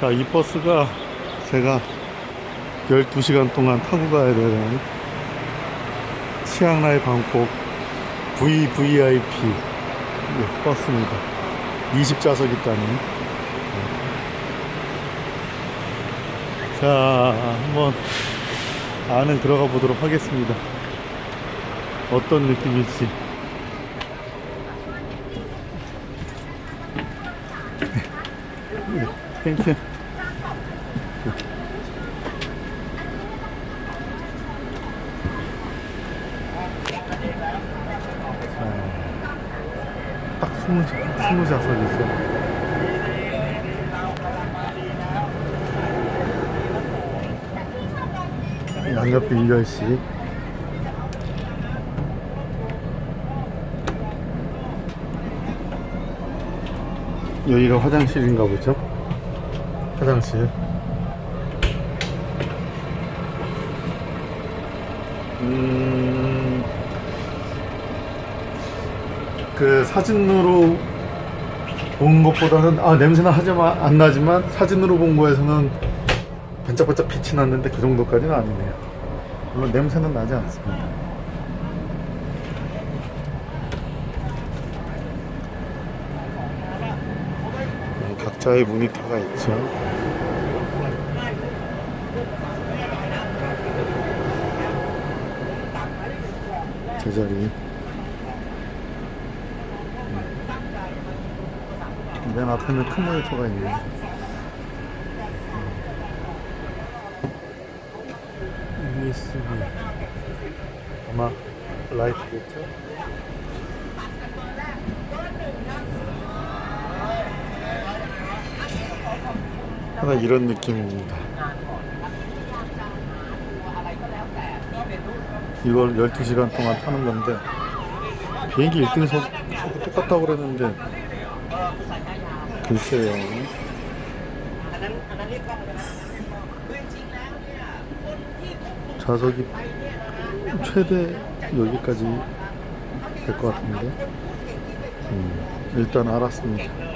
자, 이 버스가 제가 12시간 동안 타고 가야 되는 치앙라이 방콕 VVIP 예, 버스입니다. 20좌석 있다는. 자, 한번 안에 들어가 보도록 하겠습니다. 어떤 느낌일지. 땡큐. 딱 스무, 스무 좌석이죠. 양옆에 1열씩. 여기가 화장실인가 보죠? 화장실. 음, 그 사진으로 본 것보다는 아 냄새는 하지만 안 나지만 사진으로 본 거에서는 반짝반짝 빛이 났는데 그 정도까지는 아니네요. 물론 냄새는 나지 않습니다. 음, 각자의 모니터가 있죠. 제자리. 맨 앞에는 큰 모니터가 있네. USB. 아마 라이트겠죠? 하나 이런 느낌입니다. 이걸 12시간 동안 타는 건데 비행기 1등석 똑같다고 그랬는데 글쎄요. 좌석이 최대 여기까지 될 것 같은데 음, 일단 알았습니다.